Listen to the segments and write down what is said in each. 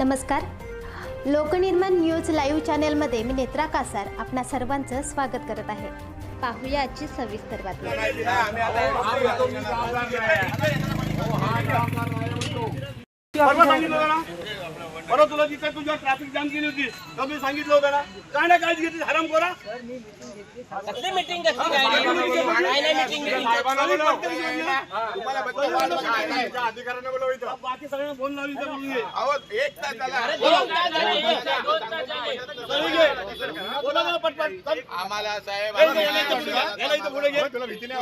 नमस्कार Loknirman news live चॅनेलमध्ये मी नेत्रा कासार आपणा सर्वांचं स्वागत करत आहे पाहूया आजची सविस्तर बातमी ना परवा तुला तिथे तुझ्या ट्रॅफिक जाम केली होती. तर मी सांगितलं होतं ना. काय नाही काळजी घेतली हराम कोरा कसली मीटिंग कसली काय नाही काय? नाही मीटिंग अधिकाऱ्यांना बोलव इथं. बाकी सगळ्यांना फोन ना पटपट. चल. आम्हाला साहेब पुढे घे. पुढे. तुला भीती नाही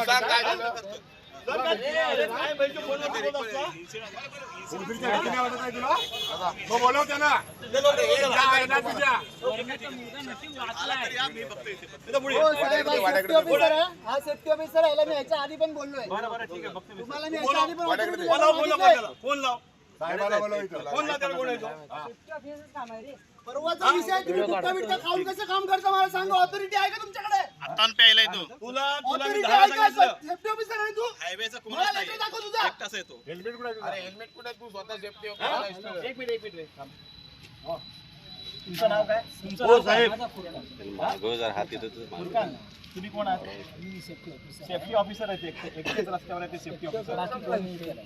वाटत ना हा सेफ्टी ऑफिसर आहे मी याच्या आधी पण बोललोय तुम्हाला मी याच्या आधी पण फोन लाव, साहेबाला फोन लाव त्याला परवाचा विषय आहे, तुम्ही गुटखा बिटखा खाऊन कसं काम करता मला सांगा. ऑथॉरिटी आहे का तुमच्याकडे? तुला तुला मी ऑथॉरिटी दहा आहे का? सांगितलं. सेफ्टी ऑफिसर आहे तू? मला लेटर दाखव तुझा. अरे हेल्मेट कुठे आहे? तू स्वतः सेफ्टी ऑफिसर हो साहेब. तुम्ही कोण आहात? सेफ्टी ऑफिसर आहेत एकटे- एकटेच रस्त्यावर आहे ते सेफ्टी ऑफिसर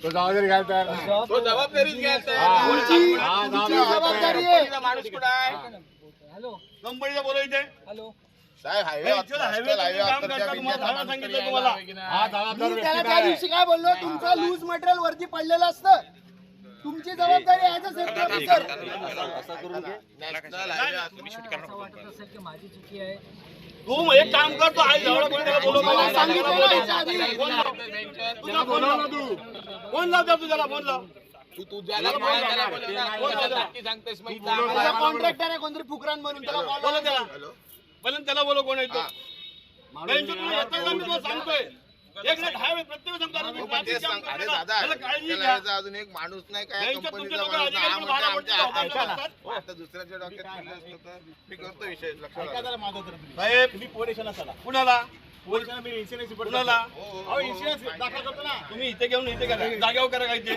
तो जबाबदारी घ्यायला तयार नाही. तो जबाबदारीच घ्यायचा हा, तुमची जबाबदारी आहे. माणूस कुठं आहे? कंपनीला बोलव इथे. साहेब हायवे काम तुम्हाला दहा सांगितलं तुम्हाला. हा जबाबदार मी व्यक्ती त्याला त्या काय? दिवशी काय बोललो? तुमचं लूज मटेरियल वरती पडलेलं असतं. तुमची जबाबदारी आहे सेफ्टी ऑफिसर नॅशनल हायवे अत्तर- तू मग एक काम कर तू आई जवळ कोणी त्याला बोलव. मला सांगितलं ना तू. फोन लाव त्या तुझ्याला फोन लाव तू तू ज्याला बोलावं त्याला बोलव ना. कोणाला नक्की सांगतेस मग. इथं? माझा कॉन्ट्रॅक्टर आहे कोणतरी फुकरान म्हणून त्याला बोलव. त्याला त्याला बोलव कोण येतो सांगतोय. एक नाही दहा वेळ प्रत्येक. दादा अजून एक माणूस नाही काय कंपनीचा दुसऱ्याच्या मी करतो विषय लक्षात चला. कुणाला? मी हो, हो, हो, इन्शुरन्स. दाखल करतो ना. तुम्ही इथे घेऊन इथे करा. जागेवर करा काही ते.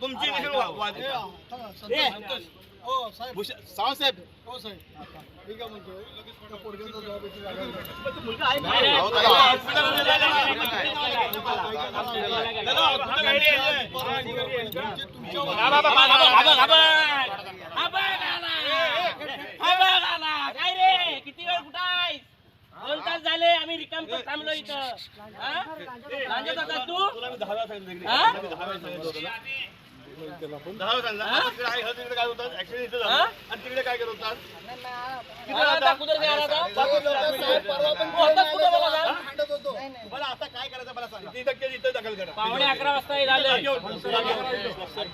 तुमची वाद- ए, भूषण- सावंत साहेब हो साहेब ठीक आहे म्हणतो त्या पोरग्याचा जबाब याची जागा नाही. तो मुलगा आहे का? त्याला हॉस्पिटलला नेलं नाही. त्याला हॉस्पिटलला नेलं. काय रे किती वेळ कुठं आहे दोन तास झाले आम्ही रिकाम थांबलो इथं हा? रांजत होता तू. हा? आहे, तिकडे काय होतं? ऍक्सिडेंट इथे झाला. हा? आणि तिकडे काय करत होतात मला आता करायचं मला सांगा. किती टक्के इथे दखल करा. पावणे अकरा वाजता हे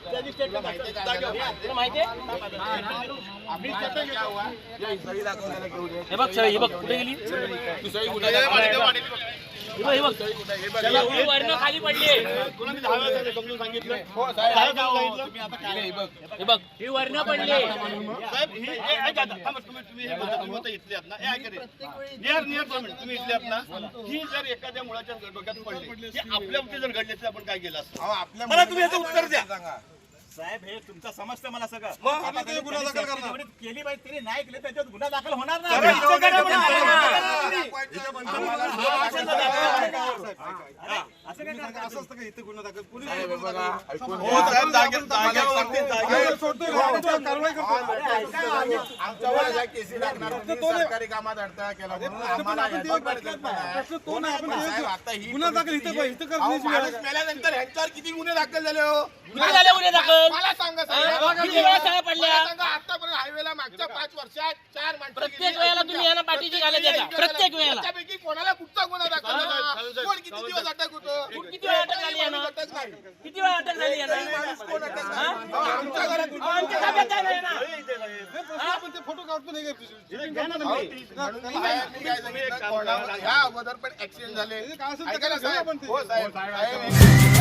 त्याची स्टेटमेंट ये. हे बघ सही हे बघ कुठे गेली? तू सही कुठे खाली पडली तुला मी दहा वेळा सांगितलं, समजून सांगितलं हो, हो? सांगितलं. तुम्ही आता काय हे बघ. हे बघ ही वर्ण पडली. साहेब ही तुम्ही हे इथले आहात ना? हे नियर नियर तुम्ही इथले आहात ना? ही जर एखाद्या मुलाच्या डोक्यात पडली आपल्या जर घडली असती, आपण काय केलं असतं? मला तुम्ही याचं उत्तर द्या. साहेब हे तुमचं समजतं मला सगळं मग? आता गुन्हा दाखल करणार. केली पाहिजे त्यांनी नाही केली त्याच्यावर गुन्हा दाखल होणार ना करा, इथं करा म्हणा. असं काय करता? असं असतं का इथे गुन्हा दाखल पोलीस साहेब, हे बघा, ऐकून हो घ्या. साहेब जागे- तुम्हाला एक जागेवर सांगतो. जागेवर सोडतोय का? कारवाई करतो. आमच्यावर ज्या केसी लागणार होती, सरकारी कामात अडथळा केला म्हणून आम्हाला याच्यावर कल्पना आहे. हो ना, पण साहेब, आता ही परिस्थिती आहे. अहो, माणूस मेल्यानंतर ह्यांच्यावर किती गुन्हे दाखल झाले हो झाले गुन्हे दाखल? मला सांगा. किती वेळा साहेब पडल्या? आतापर्यंत हायवेला मागच्या पाच वर्षात चार माणसं प्रत्येक. वेळेला तुम्ही यांना पाठीची घालत प्रत्येक. वेळेला. कोणाला कुठचा गुन्हा दाखल चालेल, झाला? चालेल, चालेल. कोण किती दिवस अटक होतं? किती वेळा अटक झाली यांना? अटक नाही. किती वेळा अटक झाली यांना? एकही माणूस कोण अटक हा? नाही. अहो, आमच्या घरात आमच्या ताब्यात आहे ना यांना. अहो, ती- म्हणून मी काय- मी काय सांगितलं, कोणावर- ह्या अगोदर पण ऍक्सिडेंट झाले. ऐका ना साहेब. हो साहेब. साहेब,